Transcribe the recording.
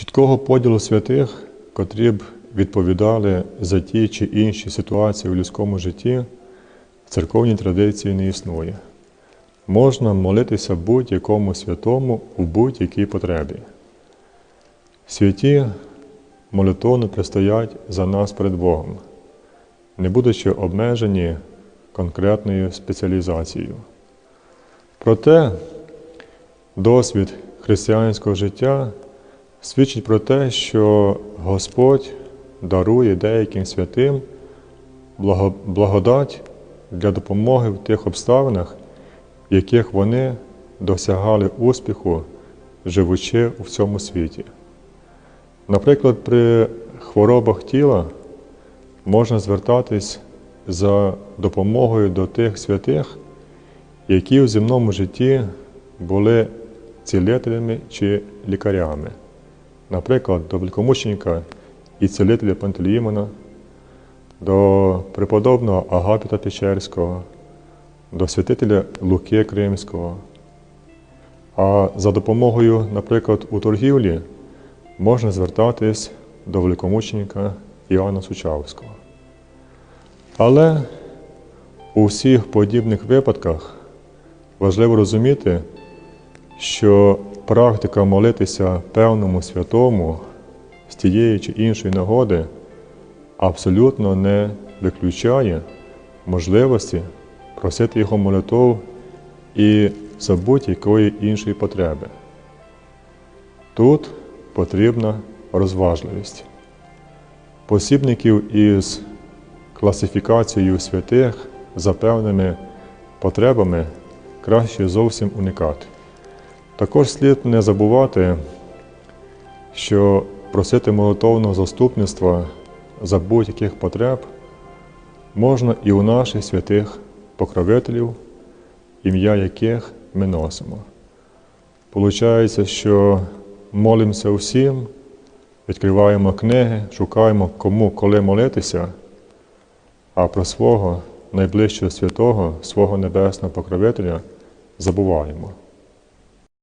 Чіткого поділу святих, котрі б відповідали за ті чи інші ситуації у людському житті, в церковній традиції не існує. Можна молитися будь-якому святому у будь-якій потребі. Святі молитовно пристоять за нас перед Богом, не будучи обмежені конкретною спеціалізацією. Проте досвід християнського життя свідчить про те, що Господь дарує деяким святим благодать для допомоги в тих обставинах, в яких вони досягали успіху, живучи у цьому світі. Наприклад, при хворобах тіла можна звертатись за допомогою до тих святих, які в земному житті були цілителями чи лікарями. Наприклад, до великомученика і цілителя Пантелеймона, до преподобного Агапіта Печерського, до святителя Луки Кримського. А за допомогою, наприклад, у торгівлі можна звертатись до великомученика Іоанна Сучавського. Але у всіх подібних випадках важливо розуміти, що практика молитися певному святому з тієї чи іншої нагоди абсолютно не виключає можливості просити його молитов і за будь-якої іншої потреби. Тут потрібна розважливість. Посібників із класифікацією святих за певними потребами краще зовсім уникати. Також слід не забувати, що просити молитовного заступництва за будь-яких потреб можна і у наших святих покровителів, ім'я яких ми носимо. Получається, що молимося всім, відкриваємо книги, шукаємо кому коли молитися, а про свого найближчого святого, свого небесного покровителя забуваємо.